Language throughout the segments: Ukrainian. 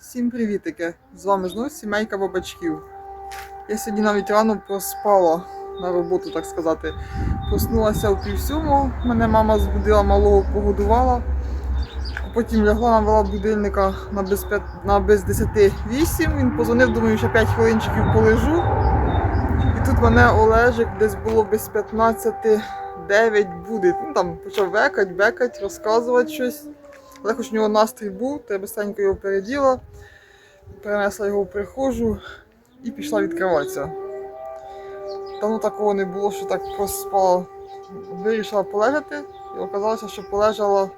Всім привітики! З вами знову сімейка бабачків. Я сьогодні навіть рано проспала на роботу, так сказати. Проснулася о пів сьомого, мене мама збудила малого, погодувала. А потім лягла, навела будильника на без, п'ят- на без 10 8. Він позвонив, думаю, ще 5 хвилинчиків полежу. І тут мене Олежик десь було без 15 9 буде. Ну там почав векать, бекать, розказувати щось. Але у нього настрій був, то я быстренько його переділа, перенесла його в прихожу і пішла відкриватися. Давно такого не було, що так проспала. Вирішила полежати і оказалося, що полежала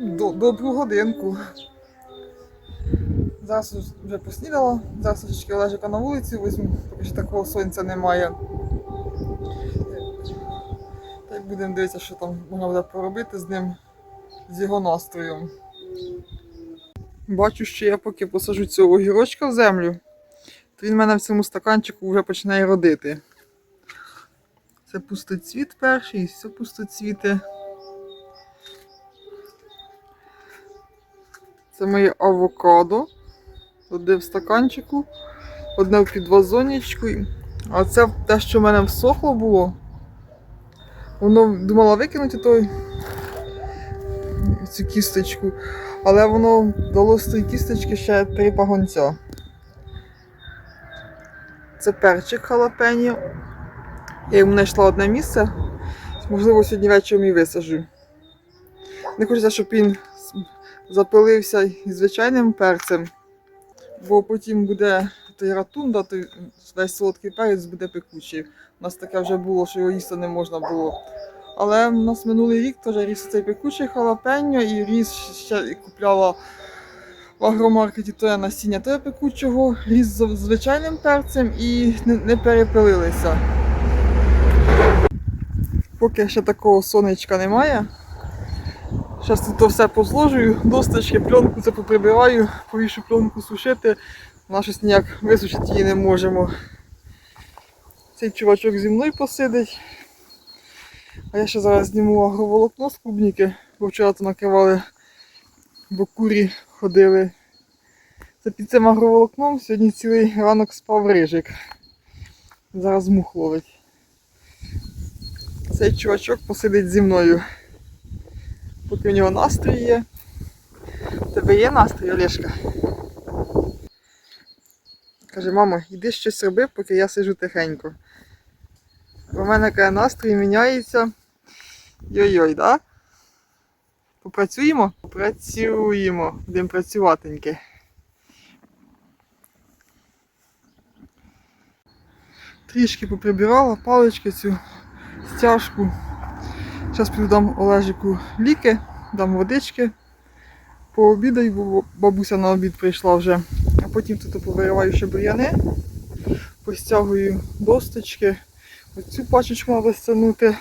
до, добру годинку. Зараз вже поснідала, зараз трошечки лежика на вулиці візьму, поки що такого сонця немає. Та й будемо дивитися, що там можна буде поробити з ним з його настроєм. Бачу, що я поки посажу цього огірочка в землю, то він в мене в цьому стаканчику вже починає родити. Це пустоцвіт перший, все пустоцвіти. Це моє авокадо. Одне в стаканчику, одне в підвазонечку. А це те, що в мене всохло було. Воно думала викинути той цю кісточку, але воно дало з цієї кісточки ще три пагонця. Це перчик халапеньо. Я йому знайшла одне місце. Можливо, сьогодні вечором і висажу. Не хочеться, щоб він запилився із звичайним перцем, бо потім буде той ратунда, той весь солодкий перець буде пекучий. У нас таке вже було, що його їсти не можна було. Але в нас минулий рік теж ріс цей пекучий халапеньо і ріс ще і купляла в агромаркеті тоє насіння того пекучого, ріс з звичайним перцем і не, не перепилилися. Поки ще такого сонечка немає. Зараз тут то все позложую, досточки, пленку це поприбираю, повішу пленку сушити. Вона щось ніяк висушити її не можемо. Цей чувачок зі мною посидить. А я ще зараз зніму агроволокно з клубніки, бо вчора то накривали, бо курі ходили. Це під цим агроволокном сьогодні цілий ранок спав рижик. Зараз мух ловить. Цей чувачок посидить зі мною. Поки в нього настрій є. У тебе є настрій, Олешка? Каже, мамо, йди щось роби, поки я сижу тихенько. У мене настрій міняється. Йой-йой, да? Попрацюємо? Працюємо. Будемо працюватеньки. Трішки поприбирала палички цю стяжку. Зараз піду Олежику ліки, дам водички. Пообідаю, бо бабуся на обід прийшла вже. А потім тут повириваю ще бур'яни, постягую досточки. Оцю пачечку треба стягнути.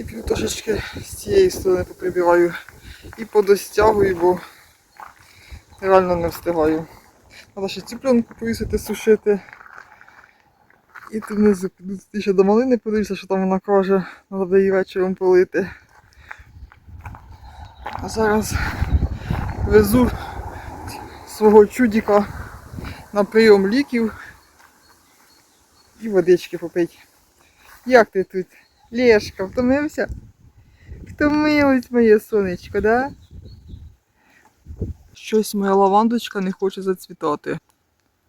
І піду трошечки з цієї сторони поприбираю. І подостягую, бо реально не встигаю. Треба ще цю пленку повісити, сушити. І тут внизу піду ще до малини подивлюся, що там вона каже, треба її вечором полити. А зараз везу свого чудіка на прийом ліків і водички попить. Як ти тут? Лешка, втомився? Втомилось моє сонечко, да? Щось моя лавандочка не хоче зацвітати.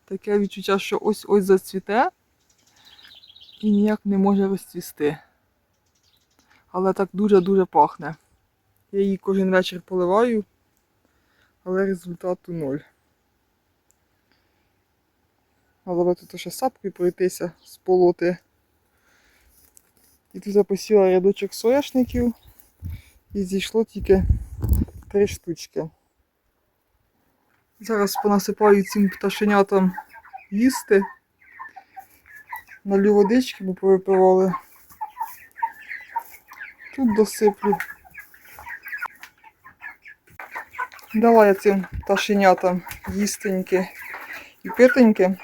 Таке відчуття, що ось-ось зацвіте і ніяк не може розцвісти. Але так дуже-дуже пахне. Я її кожен вечір поливаю, але результату ноль. Але тут ще сапкою пройтися, сполоти. І тут я рядочок соняшників і зійшло тільки три штучки. Зараз понасипаю цим пташенятам їсти. Налю водички, бо повипивали. Тут досиплю. Дала я цим пташенятам їстеньки і питеньки.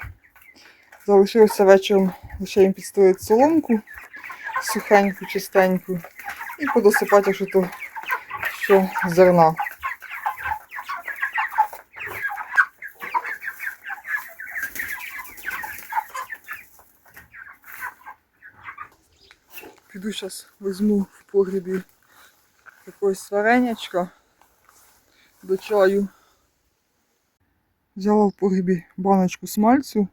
Залишилося вечором лише їм підстелити соломку сухеньку, чистеньку. І подосипати, якщо то що зерна. Піду зараз візьму в погрібі якогось варенячка до чаю. Взяла в погрібі баночку смальцю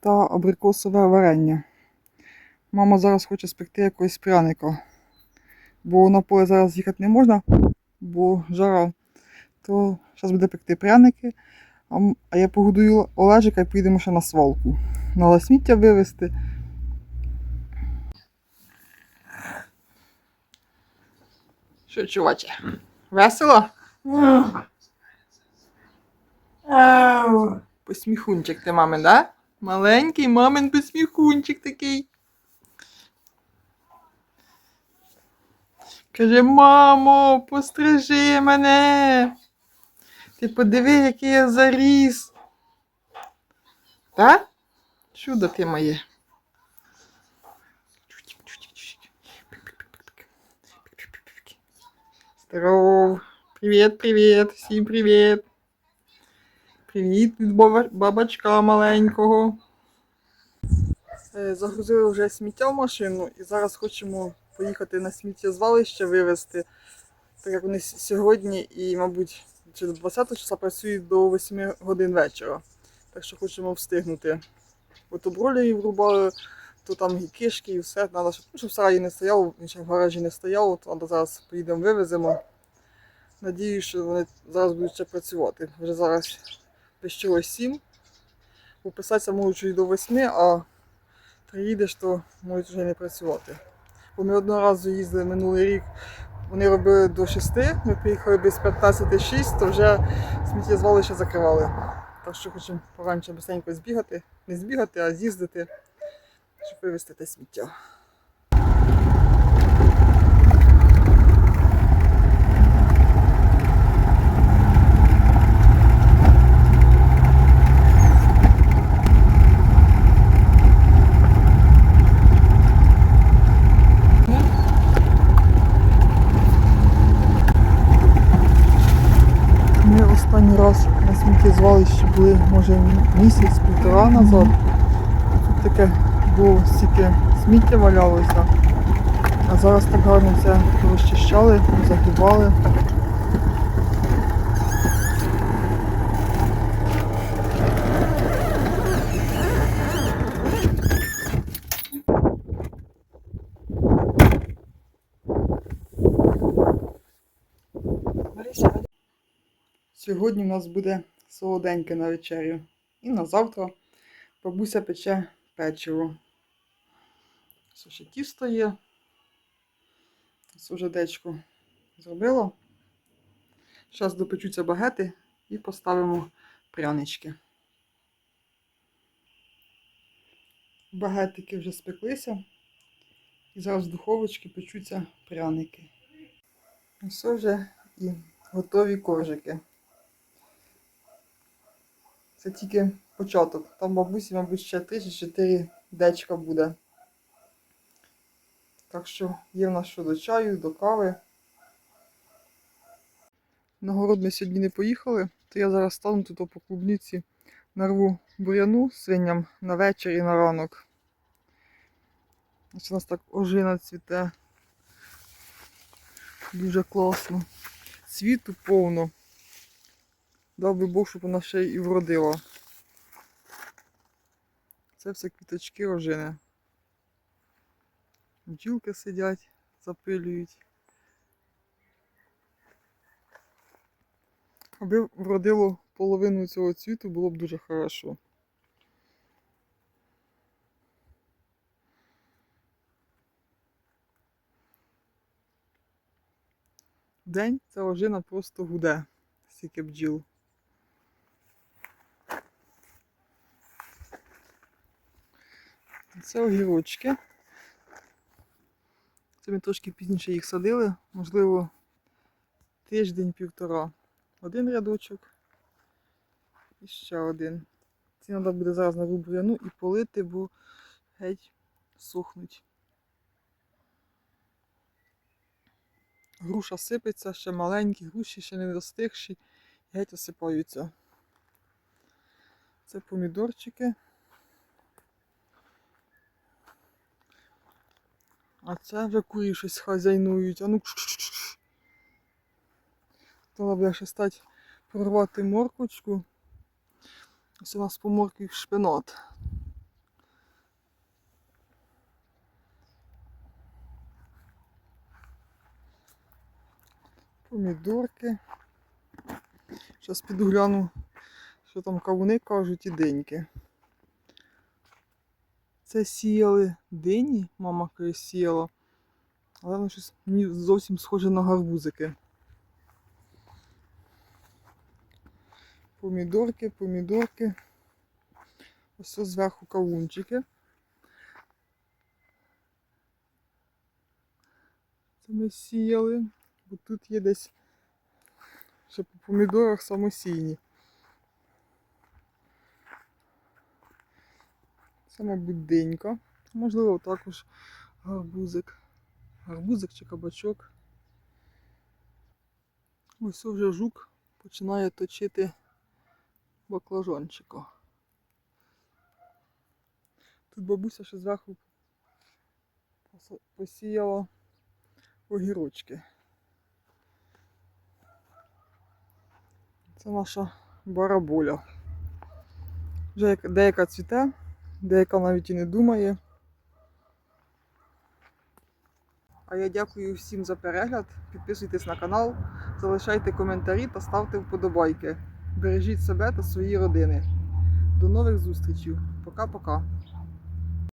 та абрикосове варення. Мама зараз хоче спекти якогось пряника. Бо на поле зараз їхати не можна, бо жара. То зараз буде пекти пряники. А, я погодую Олежика і поїдемо ще на свалку. Надо сміття вивезти. Що, чуваче? Весело? Посміхунчик ти мамин, да? Маленький мамин посміхунчик такий. Каже, мамо, пострижи мене. Ти подиви, який я заріс. Так? Чудо ти моє. Здоров. Привіт, привіт, всім привіт. Привіт від баба- бабачка маленького. Е, Загрузили вже сміття в машину і зараз хочемо поїхати на сміттєзвалище вивезти. Так як вони сьогодні і, мабуть, чи до 20 числа працюють до 8 годин вечора. Так що хочемо встигнути. Бо то бролері врубали, то там і кишки, і все. Надо, щоб, ну, щоб в сараї не стояло, ще в гаражі не стояло, то зараз поїдемо вивеземо. Надіюсь, що вони зараз будуть ще працювати. Вже зараз десь чогось 7. Пописатися можуть чуть до 8, а приїдеш, то можуть вже не працювати. Бо ми одного разу їздили минулий рік, вони робили до 6, ми приїхали без 15-6, то вже сміттєзвалище закривали. Так що хочемо поранше быстренько збігати, не збігати, а з'їздити, щоб вивезти те сміття. Сміттєзвалищі були, може, місяць-півтора назад. Тут таке було стільки сміття валялося. А зараз так гарно це розчищали, загибали. Сьогодні у нас буде солоденьке на вечерю. І на завтра бабуся пече печиво. Це ще тісто є. Сужедечко зробила. Зараз допечуться багети і поставимо прянички. Багетики вже спеклися. І зараз в духовочці печуться пряники. Ось вже і готові коржики. Це тільки початок. Там бабусі, мабуть, ще 3 чи 4 дечка буде. Так що є в нас що до чаю, до кави. На город ми сьогодні не поїхали, то я зараз стану тут по клубниці, нарву буряну свиням на вечір і на ранок. Ось у нас так ожина цвіте. Дуже класно. Цвіту повно. Дав би Бог, щоб вона ще і вродила. Це все квіточки ожини. Бджілки сидять, запилюють. Аби вродило половину цього цвіту, було б дуже хорошо. День ця ожина просто гуде, стільки бджіл. Це огірочки. Це ми трошки пізніше їх садили, можливо, тиждень-півтора. Один рядочок і ще один. Ці треба буде зараз на буряну і полити, бо геть сохнуть. Груша сипеться, ще маленькі, груші ще не достигші, геть осипаються. Це помідорчики. А це вже курі щось хазяйнують. А ну. кш-кш-кш. Треба буде ще стати прорвати моркочку. Ось у нас по моркві шпинат. Помідорки. Зараз піду гляну, що там кавуни кажуть і деньки. Це сіяли дині, мама колись сіяла. Але воно щось мені зовсім схоже на гарбузики. Помідорки, помідорки. Ось ось зверху кавунчики. Це ми сіяли, бо тут є десь ще по помідорах самосійні. Це, мабуть, денька. Можливо, також гарбузик. Гарбузик чи кабачок. Ось вже жук починає точити баклажанчика. Тут бабуся ще зверху посіяла огірочки. Це наша бараболя. Вже деяка цвіте, деяка навіть і не думає. А я дякую всім за перегляд. Підписуйтесь на канал, залишайте коментарі та ставте вподобайки. Бережіть себе та свої родини. До нових зустрічей. Пока-пока.